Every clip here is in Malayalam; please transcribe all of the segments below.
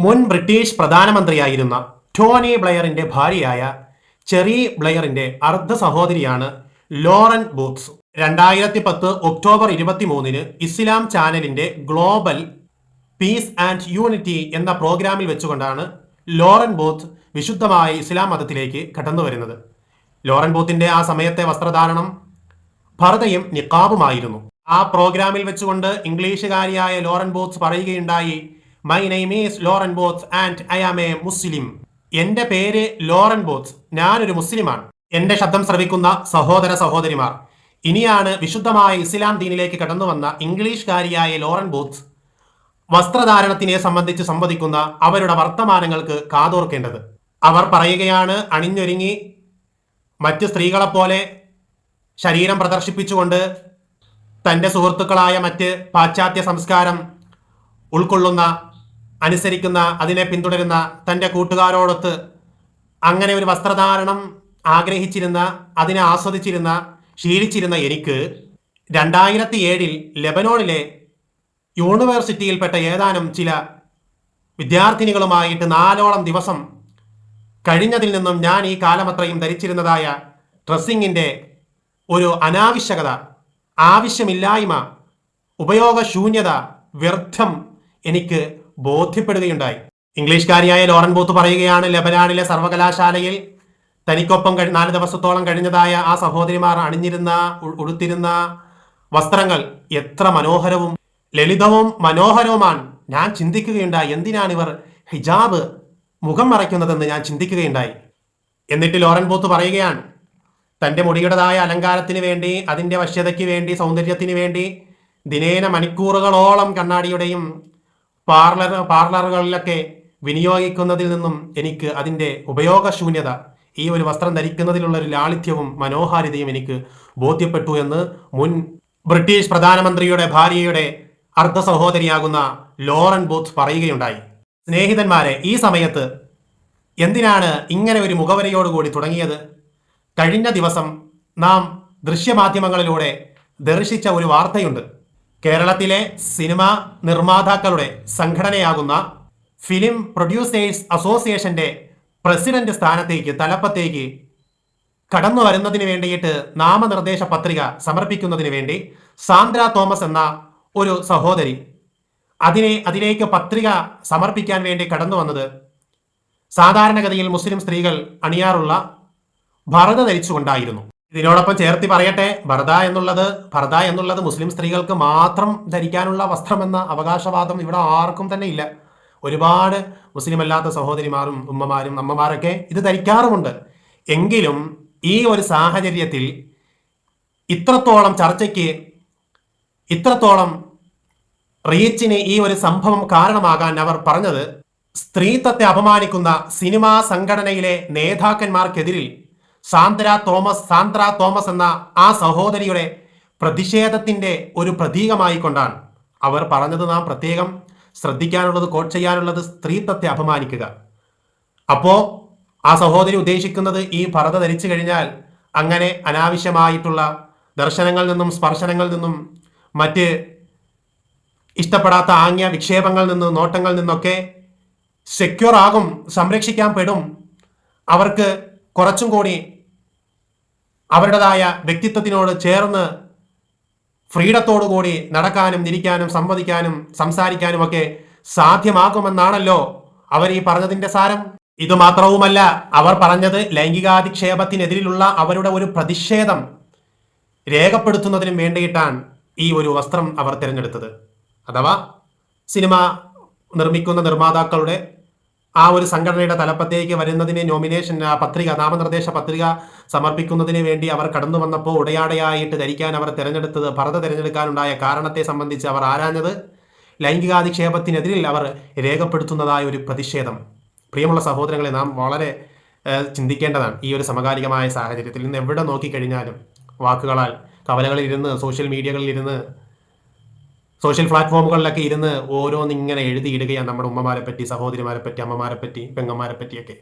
മുൻ ബ്രിട്ടീഷ് പ്രധാനമന്ത്രിയായിരുന്ന ടോണി ബ്ലെയറിന്റെ ഭാര്യയായ ചെറി ബ്ലെയറിന്റെ അർദ്ധ സഹോദരിയാണ് ലോറൻ ബൂത്ത്സ് രണ്ടായിരത്തി പത്ത് ഒക്ടോബർ ഇരുപത്തി മൂന്നിന് ഇസ്ലാം ചാനലിന്റെ ഗ്ലോബൽ പീസ് ആൻഡ് യൂണിറ്റി എന്ന പ്രോഗ്രാമിൽ വെച്ചുകൊണ്ടാണ് ലോറൻ ബൂത്ത് വിശുദ്ധമായ ഇസ്ലാം മതത്തിലേക്ക് കടന്നു വരുന്നത് ലോറൻ ബൂത്തിന്റെ ആ സമയത്തെ വസ്ത്രധാരണം ഭർതയും നിക്കാബുമായിരുന്നു. ആ പ്രോഗ്രാമിൽ വെച്ചുകൊണ്ട് ഇംഗ്ലീഷുകാരിയായ ലോറൻ ബൂത്ത് പറയുകയുണ്ടായി my name is Lauren Booth and I am a Muslim എന്റെ പേര് ലോറൻ ബോത്സ് ഞാനൊരു മുസ്ലിമാണ്. എന്റെ ശബ്ദം ശ്രവിക്കുന്ന സഹോദര സഹോദരിമാർ ഇനിയാണ് വിശുദ്ധമായ ഇസ്ലാം ദീനിലേക്ക് കടന്നു വന്ന ഇംഗ്ലീഷുകാരിയായ ലോറൻ ബോത്സ് വസ്ത്രധാരണത്തിനെ സംബന്ധിച്ച് സംവദിക്കുന്ന അവരുടെ വർത്തമാനങ്ങൾക്ക് കാതോർക്കേണ്ടത്. അവർ പറയുകയാണ് അണിഞ്ഞൊരുങ്ങി മറ്റ് സ്ത്രീകളെപ്പോലെ ശരീരം പ്രദർശിപ്പിച്ചുകൊണ്ട് തന്റെ സുഹൃത്തുക്കളായ മറ്റ് പാശ്ചാത്യ സംസ്കാരം ഉൾക്കൊള്ളുന്ന അനുസരിക്കുന്ന അതിനെ പിന്തുടരുന്ന തന്റെ കൂട്ടുകാരോടൊത്ത് അങ്ങനെ ഒരു വസ്ത്രധാരണം ആഗ്രഹിച്ചിരുന്ന അതിനെ ആസ്വദിച്ചിരുന്ന ശീലിച്ചിരുന്ന എനിക്ക് രണ്ടായിരത്തി ഏഴിൽ ലെബനോണിലെ യൂണിവേഴ്സിറ്റിയിൽപ്പെട്ട ഏതാനും ചില വിദ്യാർത്ഥിനികളുമായിട്ട് നാലോളം ദിവസം കഴിഞ്ഞതിൽ നിന്നും ഞാൻ ഈ കാലമത്രയും ധരിച്ചിരുന്നതായ ഡ്രസ്സിങ്ങിന്റെ ഒരു അനാവശ്യകത ആവശ്യമില്ലായ്മ ഉപയോഗശൂന്യത വ്യർത്ഥം എനിക്ക് ബോധ്യപ്പെടുകയുണ്ടായി. ഇംഗ്ലീഷുകാരിയായ ലോറൻ ബൂത്ത് പറയുകയാണ് ലബനാനിലെ സർവകലാശാലയിൽ തനിക്കൊപ്പം കഴി നാല് ദിവസത്തോളം കഴിഞ്ഞതായ ആ സഹോദരിമാർ അണിഞ്ഞിരുന്ന ഉടുത്തിരുന്ന വസ്ത്രങ്ങൾ എത്ര മനോഹരവും ലളിതവും മനോഹരവുമാണ്. ഞാൻ ചിന്തിക്കുകയുണ്ടായി എന്തിനാണ് ഇവർ ഹിജാബ് മുഖം മറയ്ക്കുന്നതെന്ന് ഞാൻ ചിന്തിക്കുകയുണ്ടായി. എന്നിട്ട് ലോറൻ ബൂത്ത് പറയുകയാണ് തന്റെ മുടിയുടേതായ അലങ്കാരത്തിന് വേണ്ടി അതിന്റെ വശ്യതയ്ക്ക് വേണ്ടി സൗന്ദര്യത്തിന് വേണ്ടി ദിനേന മണിക്കൂറുകളോളം കണ്ണാടിയുടെയും പാർലർ പാർലറുകളിലൊക്കെ വിനിയോഗിക്കുന്നതിൽ നിന്നും എനിക്ക് അതിന്റെ ഉപയോഗശൂന്യത ഈ ഒരു വസ്ത്രം ധരിക്കുന്നതിലുള്ള ഒരു ലാളിത്യവും മനോഹാരിതയും എനിക്ക് ബോധ്യപ്പെട്ടു എന്ന് മുൻ ബ്രിട്ടീഷ് പ്രധാനമന്ത്രിയുടെ ഭാര്യയുടെ അർദ്ധ സഹോദരിയാകുന്ന ലോറൻ ബൂത്ത് പറയുകയുണ്ടായി. സ്നേഹിതന്മാരെ ഈ സമയത്ത് എന്തിനാണ് ഇങ്ങനെ ഒരു മുഖവരയോടുകൂടി തുടങ്ങിയത്? കഴിഞ്ഞ ദിവസം നാം ദൃശ്യമാധ്യമങ്ങളിലൂടെ ദർശിച്ച ഒരു വാർത്തയുണ്ട്. കേരളത്തിലെ സിനിമാ നിർമ്മാതാക്കളുടെ സംഘടനയാകുന്ന ഫിലിം പ്രൊഡ്യൂസേഴ്സ് അസോസിയേഷന്റെ പ്രസിഡന്റ് സ്ഥാനത്തേക്ക് തലപ്പത്തേക്ക് കടന്നു വരുന്നതിന് വേണ്ടിയിട്ട് നാമനിർദ്ദേശ പത്രിക സമർപ്പിക്കുന്നതിന് വേണ്ടി സാന്ദ്ര തോമസ് എന്ന ഒരു സഹോദരി അതിനെ അതിലേക്ക് പത്രിക സമർപ്പിക്കാൻ വേണ്ടി കടന്നു വന്നത് സാധാരണഗതിയിൽ മുസ്ലിം സ്ത്രീകൾ അണിയാറുള്ള ഭരത ധരിച്ചുകൊണ്ടായിരുന്നു. ഇതിനോടൊപ്പം ചേർത്തി പറയട്ടെ ഭർദ എന്നുള്ളത് ഭർദ എന്നുള്ളത് മുസ്ലിം സ്ത്രീകൾക്ക് മാത്രം ധരിക്കാനുള്ള വസ്ത്രമെന്ന അവകാശവാദം ഇവിടെ ആർക്കും തന്നെ ഇല്ല. ഒരുപാട് മുസ്ലിം അല്ലാത്ത സഹോദരിമാരും ഉമ്മമാരും അമ്മമാരൊക്കെ ഇത് ധരിക്കാറുമുണ്ട്. എങ്കിലും ഈ ഒരു സാഹചര്യത്തിൽ ഇത്രത്തോളം ചർച്ചയ്ക്ക് ഇത്രത്തോളം റീച്ചിന് ഈ ഒരു സംഭവം കാരണമാകാൻ അവർ പറഞ്ഞത് സ്ത്രീത്വത്തെ അപമാനിക്കുന്ന സിനിമാ സംഘടനയിലെ നേതാക്കന്മാർക്കെതിരിൽ സാന്ദ്ര തോമസ് സാന്ദ്ര തോമസ് എന്ന ആ സഹോദരിയുടെ പ്രതിഷേധത്തിന്റെ ഒരു പ്രതീകമായി കൊണ്ടാണ് അവർ പറഞ്ഞത് നാം പ്രത്യേകം ശ്രദ്ധിക്കാനുള്ളത് കോട്ട് ചെയ്യാനുള്ളത് സ്ത്രീത്വത്തെ അപമാനിക്കുക. അപ്പോ ആ സഹോദരി ഉദ്ദേശിക്കുന്നത് ഈ ഭരത ധരിച്ചു കഴിഞ്ഞാൽ അങ്ങനെ അനാവശ്യമായിട്ടുള്ള ദർശനങ്ങളിൽ നിന്നും സ്പർശനങ്ങളിൽ നിന്നും മറ്റ് ഇഷ്ടപ്പെടാത്ത ആംഗ്യ വിക്ഷേപങ്ങളിൽ നിന്നും നോട്ടങ്ങളിൽ നിന്നൊക്കെ സെക്യൂർ ആകും സംരക്ഷിക്കാൻ പെടും. അവർക്ക് കുറച്ചും കൂടി അവരുടേതായ വ്യക്തിത്വത്തിനോട് ചേർന്ന് ഫ്രീഡത്തോടു കൂടി നടക്കാനും ഇരിക്കാനും സംവദിക്കാനും സംസാരിക്കാനും ഒക്കെ സാധ്യമാകുമെന്നാണല്ലോ അവർ ഈ പറഞ്ഞതിന്റെ സാരം. ഇത് മാത്രവുമല്ല അവർ പറഞ്ഞത് ലൈംഗികാധിക്ഷേപത്തിനെതിരിലുള്ള അവരുടെ ഒരു പ്രതിഷേധം രേഖപ്പെടുത്തുന്നതിനും വേണ്ടിയിട്ടാണ് ഈ ഒരു വസ്ത്രം അവർ തിരഞ്ഞെടുത്തത്. അഥവാ സിനിമ നിർമ്മിക്കുന്ന നിർമ്മാതാക്കളുടെ ആ ഒരു സംഘടനയുടെ തലപ്പത്തേക്ക് വരുന്നതിന് നോമിനേഷൻ പത്രിക നാമനിർദ്ദേശ പത്രിക സമർപ്പിക്കുന്നതിന് വേണ്ടി അവർ കടന്നു വന്നപ്പോൾ ഉടയാടയായിട്ട് ധരിക്കാൻ അവർ തിരഞ്ഞെടുത്തത് ഭരത തിരഞ്ഞെടുക്കാനുണ്ടായ കാരണത്തെ സംബന്ധിച്ച് അവർ ആരാഞ്ഞത്? ലൈംഗികാധിക്ഷേപത്തിനെതിരിൽ അവർ രേഖപ്പെടുത്തുന്നതായ ഒരു പ്രതിഷേധം. പ്രിയമുള്ള സഹോദരങ്ങളെ നാം വളരെ ചിന്തിക്കേണ്ടതാണ് ഈ ഒരു സമകാലികമായ സാഹചര്യത്തിൽ. ഇന്ന് എവിടെ നോക്കിക്കഴിഞ്ഞാലും വാക്കുകളാൽ കവലകളിൽ ഇരുന്ന് സോഷ്യൽ മീഡിയകളിൽ ഇരുന്ന് സോഷ്യൽ പ്ലാറ്റ്ഫോമുകളിലൊക്കെ ഇരുന്ന് ഓരോന്നിങ്ങനെ എഴുതിയിടുകയാണ് നമ്മുടെ ഉമ്മമാരെ പറ്റി സഹോദരിമാരെ പറ്റി അമ്മമാരെ പറ്റി പെങ്ങന്മാരെ പറ്റിയൊക്കെ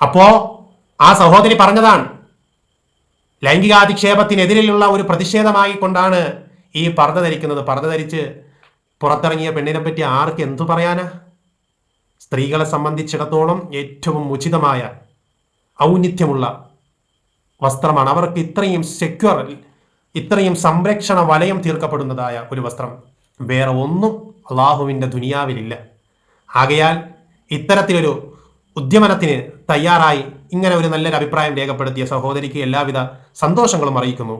അപ്പോ ആ സഹോദരി പറഞ്ഞതാണ് ലൈംഗികാധിക്ഷേപത്തിനെതിരെയുള്ള ഒരു പ്രതിഷേധമായി കൊണ്ടാണ് ഈ പർദ്ദ ധരിക്കുന്നത്. പർദ്ദ ധരിച്ച് പുറത്തിറങ്ങിയ പെണ്ണിനെ പറ്റി ആർക്ക് എന്തു പറയാനാ? സ്ത്രീകളെ സംബന്ധിച്ചിടത്തോളം ഏറ്റവും ഉചിതമായ ഔന്നിത്യമുള്ള വസ്ത്രമാണ്. അവർക്ക് ഇത്രയും സെക്യൂർ ഇത്രയും സംരക്ഷണ വലയം തീർക്കപ്പെടുന്നതായ ഒരു വസ്ത്രം വേറെ ഒന്നും അള്ളാഹുവിന്റെ ദുനിയാവിലില്ല. ആകയാൽ ഇത്തരത്തിലൊരു ഉദ്യമനത്തിന് തയ്യാറായി ഇങ്ങനെ ഒരു നല്ലൊരു അഭിപ്രായം രേഖപ്പെടുത്തിയ സഹോദരിക്ക് എല്ലാവിധ സന്തോഷങ്ങളും അറിയിക്കുന്നു.